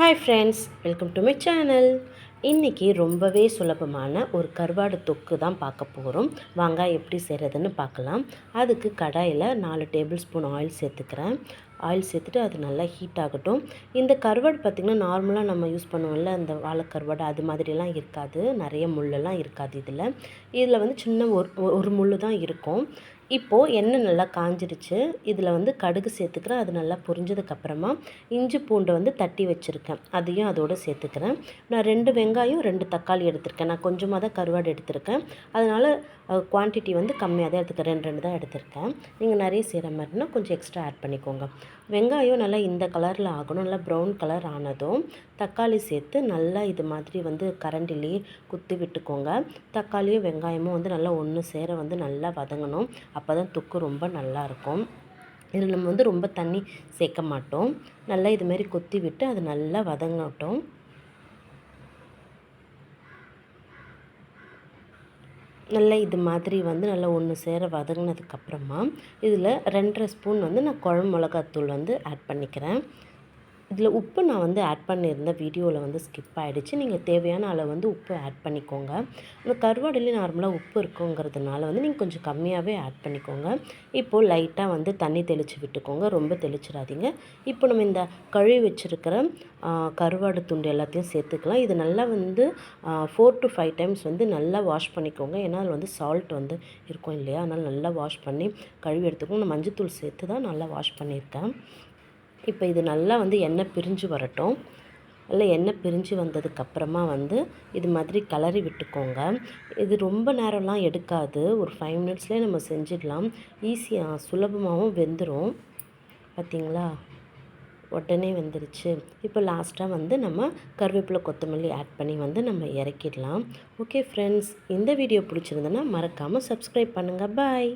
Hi friends welcome to my channel இன்றைக்கி ரொம்பவே சுலபமான ஒரு கருவாடு தொக்கு தான் பார்க்க போகிறோம் வாங்க எப்படி செய்கிறதுன்னு பார்க்கலாம். அதுக்கு கடாயில் நாலு டேபிள் ஸ்பூன் ஆயில் சேர்த்துக்கிறேன். ஆயில் சேர்த்துட்டு அது நல்லா ஹீட் ஆகட்டும். இந்த கருவாடு பார்த்திங்கன்னா நார்மலாக நம்ம யூஸ் பண்ணுவோம்ல இந்த வாழைக்கருவாடு அது மாதிரிலாம் இருக்காது. நிறைய முள்ளெல்லாம் இருக்காது இதில். இதில் வந்து சின்ன ஒரு ஒரு முள் தான் இருக்கும். இப்போது எண்ணெய் நல்லா காஞ்சிருச்சு. இதில் வந்து கடுகு சேர்த்துக்கிறேன். அது நல்லா பொரிஞ்சதுக்கப்புறமா இஞ்சி பூண்டை வந்து தட்டி வச்சுருக்கேன். அதையும் அதோடு சேர்த்துக்கிறேன். நான் ரெண்டு வெங்காயம் ரெண்டு தக்காளி எடுத்திருக்கேன். நான் கொஞ்சமாக தான் கருவாடு எடுத்திருக்கேன். அதனால் குவான்டிட்டி வந்து கம்மியாக தான் எடுத்துக்கிறேன் ரெண்டு ரெண்டு தான் எடுத்திருக்கேன். நீங்கள் நிறைய செய்கிற மாதிரினா கொஞ்சம் எக்ஸ்ட்ரா ஆட் பண்ணிக்கோங்க. வெங்காயம் நல்லா இந்த கலரில் ஆகணும். நல்லா ப்ரௌன் கலர் ஆனதும் தக்காளி சேர்த்து நல்லா இது மாதிரி வந்து கரண்டிலேயே குத்தி விட்டுக்கோங்க. தக்காளியும் வெங்காயமும் வந்து நல்லா ஒன்று சேர வந்து நல்லா வதங்கணும். அப்போ தான் துக்கு ரொம்ப நல்லாயிருக்கும் இதில் நம்ம வந்து ரொம்ப தண்ணி சேர்க்க மாட்டோம். நல்லா இதுமாரி கொத்தி விட்டு அது நல்லா வதங்கட்டும். நல்லா இது மாதிரி வந்து நல்லா ஒன்று சேர வதங்கினதுக்கப்புறமா இதில் ரெண்டரை ஸ்பூன் வந்து நான் குழம்பு மிளகாத்தூள் வந்து ஆட் பண்ணிக்கிறேன். இதில் உப்பு நான் வந்து ஆட் பண்ணியிருந்தேன் வீடியோவில் வந்து ஸ்கிப் ஆகிடுச்சு நீங்கள் தேவையான அளவு வந்து உப்பு ஆட் பண்ணிக்கோங்க. இந்த கருவாடுலேயே நார்மலாக உப்பு இருக்குங்கிறதுனால வந்து நீங்கள் கொஞ்சம் கம்மியாகவே ஆட் பண்ணிக்கோங்க. இப்போது லைட்டாக வந்து தண்ணி தெளித்து விட்டுக்கோங்க. ரொம்ப தெளிச்சிடாதீங்க. இப்போ நம்ம இந்த கழுவி வச்சுருக்கிற கருவாடு துண்டு எல்லாத்தையும் சேர்த்துக்கலாம். இது நல்லா வந்து ஃபோர் டு ஃபைவ் டைம்ஸ் வந்து நல்லா வாஷ் பண்ணிக்கோங்க. ஏன்னா அதில் வந்து சால்ட் வந்து இருக்கும் இல்லையா? அதனால் நல்லா வாஷ் பண்ணி கழுவி எடுத்துக்கோங்க நான் மஞ்சத்தூள் சேர்த்து தான் நல்லா வாஷ் பண்ணியிருக்கேன். இப்போ இது நல்லா வந்து எண்ணெய் பிரிஞ்சு வரட்டும். நல்லா எண்ணெய் பிரிஞ்சு வந்ததுக்கப்புறமா வந்து இது மாதிரி கலரி விட்டுக்கோங்க. இது ரொம்ப நேரம்லாம் எடுக்காது. ஒரு ஃபைவ் மினிட்ஸ்லேயே நம்ம செஞ்சிடலாம். ஈஸியாக சுலபமாகவும் வெந்துடும் பார்த்திங்களா உடனே வந்துருச்சு. இப்போ லாஸ்ட்டாக வந்து நம்ம கருவேப்பிலை கொத்தமல்லி ஆட் பண்ணி வந்து நம்ம இறக்கிடலாம். ஓகே ஃப்ரெண்ட்ஸ் இந்த வீடியோ பிடிச்சிருந்தேன்னா மறக்காமல் சப்ஸ்கிரைப் பண்ணுங்கள் பாய்